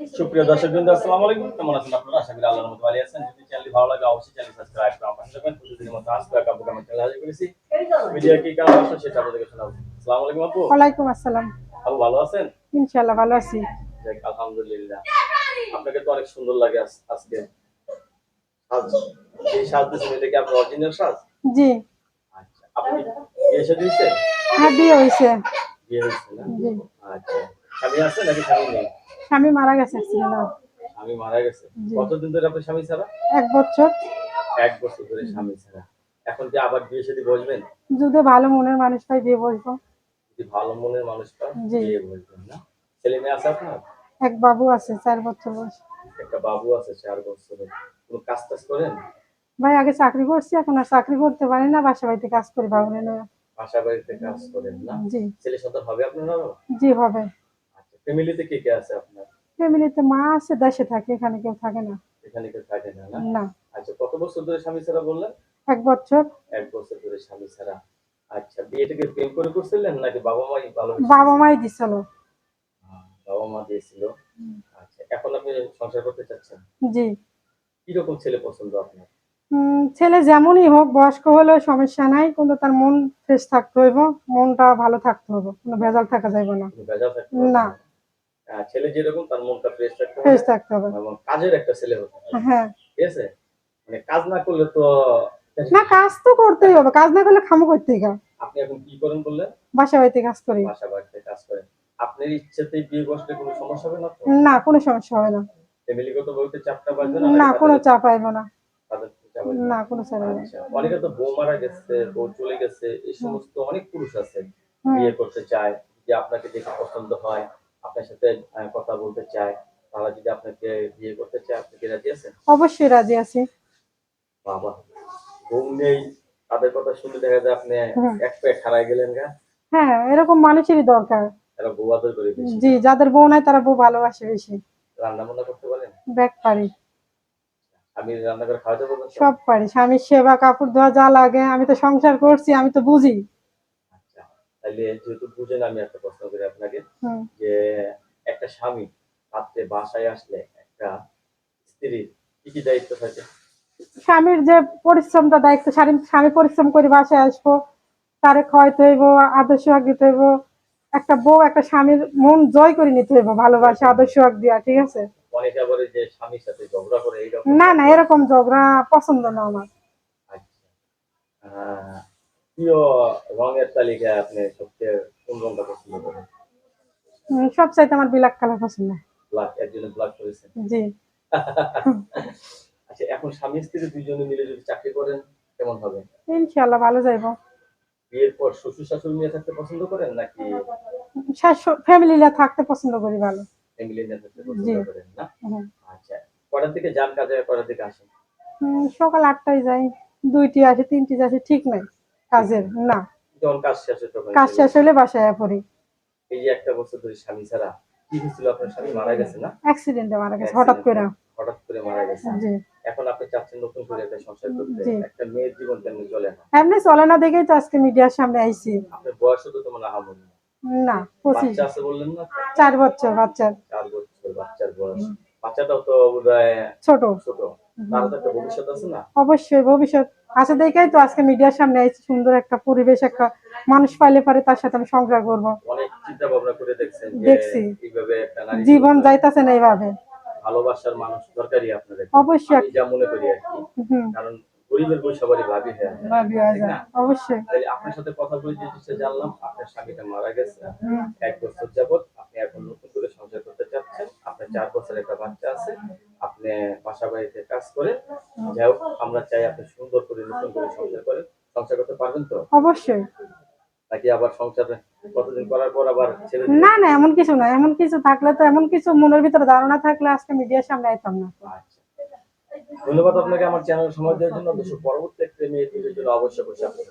সুপ্রিয় দর্শক বৃন্দ আসসালামু আলাইকুম। কেমন আছেন আপনারা? আশা করি আল্লাহর মতো ভালো আছেন। যদি চ্যানেল ভালো লাগে অবশ্যই চ্যানেল সাবস্ক্রাইব করে আমার থাকবেন। প্রতিদিনের মতো আজকে কাপড় কামের চ্যানেল হাজির করেছি। ভিডিও কি কেমন আসছে সেটা আপনাদেরকে শোনাবো। আসসালামু আলাইকুম আপু। ওয়ালাইকুম আসসালাম। আপু ভালো আছেন? ইনশাল্লাহ ভালো আছি। যাক, আলহামদুলিল্লাহ। আপনাকে তো অনেক সুন্দর লাগে আজকে। সাজ। এই সাজ দিয়েছেন এটা কি আপনার অরিজিনাল সাজ? জি। আচ্ছা আপনি বিয়ে এসে দিয়েছেন? হ্যাঁ বিয়ে হয়েছে। বিয়ে হয়েছে না? জি। আচ্ছা। স্বামী আছে নাকি স্বামী নেই? স্বামী মারা গেছে। স্বামী মারা গেছে। কতদিন ধরে আপনার স্বামী ছাড়া? এক বছর। এক বছর ধরে স্বামী ছাড়া। এখন কি আবার বিয়ে সাথে বসবেন? যদি ভালো মনের মানুষ পাই বিয়ে বসবো। যদি ভালো মনের মানুষটা জি। বিয়ে বসবেন না। ছেলে মেয়ে আছে আপনার? এক বাবু আছে চার বছর বয়স। একটা বাবু আছে চার বছরের কোনো কাজ টাজ করেন? ভাই আগে চাকরি করছি এখন আর চাকরি করতে পারি না বাসা বাড়িতে কাজ করি বাবু না বাসা বাড়িতে কাজ করেন না? জি। ছেলে সন্তান হবে আপনার জি হবে। ফ্যামিলিতে কে কে আছে আপনার? ফ্যামিলিতে মা আছে দেশে থাকে এখানে কেউ থাকে না। এখানে কেউ থাকে না না? আচ্ছা কত বছর ধরে স্বামী ছাড়া বললেন? এক বছর। এক বছর ধরে স্বামী ছাড়া। আচ্ছা বিয়েটাকে প্রেম করে করছিলেন নাকি বাবা মাই ভালো বাবা মাই দিছিল। বাবা মা দিয়েছিল। আচ্ছা এখন আপনি সংসার করতে চাচ্ছেন? জি। কীরকম ছেলে পছন্দ আপনার? ছেলে যেমনই হোক বয়স্ক হলেও সমস্যা নাই কিন্তু তার মন ফ্রেশ থাকতে হইব মনটা ভালো থাকতে হবে কোনো ভেজাল থাকা যাইব না। ভেজাল না। ছেলে যেরকম তার মনটা ফ্রেশ থাকতে ফ্রেশ হবে থাকতে হবে। এবং কাজের একটা ছেলে হতে হবে। হ্যাঁ। ঠিক আছে? মানে কাজ না করলে তো না কাজ তো করতেই হবে। কাজ না করলে খামো করতে আপনি এখন কি করেন বললেন? বাসা বাড়িতে কাজ করি। বাসা বাড়িতে কাজ করেন। আপনার ইচ্ছেতেই বিয়ে বসলে কোনো সমস্যা হবে না তো? না কোনো সমস্যা হবে না। ফ্যামিলিগত বলতে চাপটা বাজবে না নাকি কোনো চাপ আইব না। না। কোনো চাপ আইব না। অনেকে তো বউ মারা গেছে বউ চলে গেছে এই সমস্ত অনেক পুরুষ আছে বিয়ে করতে চায় যে আপনাকে দেখে পছন্দ হয়। আপনার সাথে কথা বলতে চায় তারা যদি আপনাকে বিয়ে করতে চায় আপনি কি রাজি আছেন? অবশ্যই রাজি আছি। বাবা বউ নেই তাদের কথা শুনে দেখা যায় আপনি। এক পায়ে খাড়ায় গেলেন গা। হ্যাঁ এরকম মানুষেরই দরকার। এরা বউ আদর করে জি যাদের বউ নাই তারা বউ ভালোবাসে বেশি। রান্না বান্না করতে পারেন? ব্যাক পারি। আমি রান্না করে খাওয়াতে পারবেন তো? সব পারি স্বামীর সেবা কাপড় ধোয়া যা লাগে আমি তো সংসার করছি আমি তো বুঝি। আচ্ছা তাহলে যেহেতু বুঝেন আমি একটা প্রশ্ন করি আপনাকে। যে একটা স্বামী রাত্রে বাসায় আসলে একটা স্ত্রীর কি কি দায়িত্ব থাকে? স্বামীর যে পরিশ্রমটা দায়িত্ব স্বামী পরিশ্রম করে বাসায় আসব তারে খাওয়াইতে হইব আদর্শ হক দিতে হইব একটা বউ একটা স্বামীর মন জয় করে নিতে হইব ভালোবাসা আদর্শ হক দিয়া ঠিক আছে? না না এরকম ঝগড়া পছন্দ না আমার। আচ্ছা। প্রিয় রঙের তালিকায় আপনি সবচেয়ে কোন রঙটা পছন্দ করেন? সব চাইতে আমার ব্ল্যাক কালার পছন্দ। ব্ল্যাক এর জন্য ব্ল্যাক করেছেন জি। আচ্ছা এখন স্বামী স্ত্রী দুইজনে মিলে যদি চাকরি করেন কেমন হবে? ইনশাল্লাহ ভালো যাইব। বিয়ের পর শ্বশুর শাশুড়ি নিয়ে থাকতে পছন্দ করেন নাকি ফ্যামিলি থাকতে পছন্দ করি ভালো। ফ্যামিলি নিয়ে থাকতে পছন্দ করেন না? আচ্ছা কটার দিকে যান কাজে কটার দিকে আসেন? সকাল আটটায় যাই দুইটি আসে তিনটি আসে ঠিক নাই। কাজের না। যখন কাজ শেষ হয় তখন কাজ শেষ হলে বাসায় পড়ি। এই যে একটা বছর ধরে স্বামী ছাড়া কি হয়েছিল? আপনার স্বামী মারা গেছে না? অ্যাক্সিডেন্টে মারা গেছে হঠাৎ করে। হঠাৎ করে মারা গেছে। জি। এখন আপনি চাচ্ছেন নতুন করে একটা সংসার করতে। একটা মেয়ের জীবন কেমন চলে না এমনি চলে না দেখেই তো আজকে মিডিয়ার সামনে আইছি। আপনার বয়স তো তোমার আহামরি না। না পঁচিশ। বাচ্চা আছে বললেন না? চার বছর বাচ্চার। চার বছর বাচ্চার বয়স। বাচ্চাটাও তো বোধহয় ছোট। ছোট। অবশ্যই ভবিষ্যৎ। আছে দেখেই তো আজকে মিডিয়ার সামনে আইছি সুন্দর একটা পরিবেশ একটা মানুষ পাইলে পারে তার সাথে আমি সংসার করব। অনেক চিন্তা ভাবনা করে দেখছেন দেখছি। জীবন যাইতাছে না এইভাবে। ভালোবাসার মানুষ দরকারি আপনাদের। অবশ্যই। আমি যা মনে করি আর কি। কারণ গরিবের বই সবারই ভাবি হয়ে। ভাবি হয়ে। না? অবশ্যই। তাহলে আপনার সাথে কথা বলে যে জিনিসটা জানলাম আপনার স্বামীটা মারা গেছে। এক বছর যাবত আপনি এখন নতুন করে সংসার করতে চাচ্ছেন। আপনার চার বছরের একটা বাচ্চা আছে। বাসা বাড়িতে কাজ করে যাই আমরা চাই আপনি সুন্দর করে নতুন করে সংসার করেন সংসার করতে পারবেন তো? অবশ্যই। নাকি আবার সংসার কতদিন করার পর আবার ছেড়ে? না না এমন কিছু না এমন কিছু থাকলে তো এমন কিছু মনের ভিতরে ধারণা থাকলে আজকে মিডিয়ার সামনে আইতাম না। আচ্ছা। ধন্যবাদ আপনাকে আমার চ্যানেল সময় দেওয়ার জন্য। পরবর্তী ভিডিওর জন্য অবশ্যই অবশ্যই আপনার